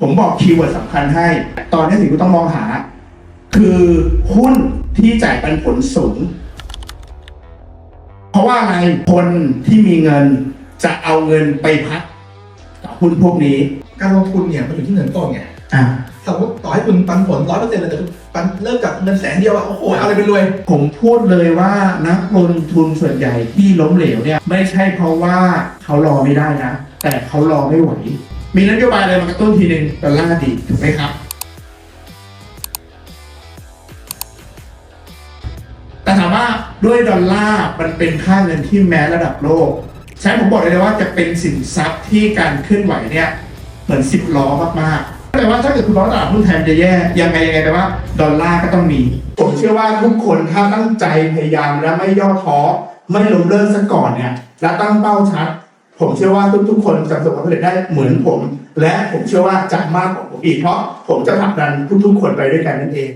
ผมบอกคีย์เวิร์ดสำคัญให้ ตอนนี้สิ่งที่ต้องมองหา คือหุ้นที่จ่ายปันผลสูง เพราะว่าอะไรคนที่มีเงินจะเอาเงินไปพักกับหุ้นพวกนี้ การลงทุนเนี่ยมันอยู่ที่เงินต้นไงอะสมมติต่อให้คุณปันผลร้อยเปอร์เซ็นต์เลยแต่คุณปันเลิกกับเงินแสนเดียวอะโอ้โหเอาอะไรไปรวย ผมพูดเลยว่านักลงทุนส่วนใหญ่ที่ล้มเหลวเนี่ย ไม่ใช่เพราะว่าเขารอไม่ได้นะ แต่เขารอไม่ไหว มีนโยบายอะไรมากระตุ้นทีหนึ่งดอลลาร์ดีถูกไหมครับ แต่ถามว่าด้วยดอลลาร์มันเป็นค่าเงินที่แม้ระดับโลกใช้ผมบอกเลยนะว่าจะเป็นสินทรัพย์ที่การเคลื่อนไหวเนี่ยเหมือนสิบล้อมากๆแปลว่าถ้าเกิดคุณล้อตลาดหุ้นไทยมันจะแย่ยังไงยังไงแปลว่าดอลลาร์ก็ต้องมี ผมเชื่อว่าทุกคนถ้าตั้งใจพยายามและไม่ย่อท้อไม่ล้มเลิกซะก่อนเนี่ยและตั้งเป้าชัด ผมเชื่อว่าทุกๆ คนจะประสบความสำเร็จได้เหมือนผม และผมเชื่อว่าจะมากกว่าผมอีกเพราะผมจะผลักดันทุกๆ คนไปด้วยกันนั่นเอง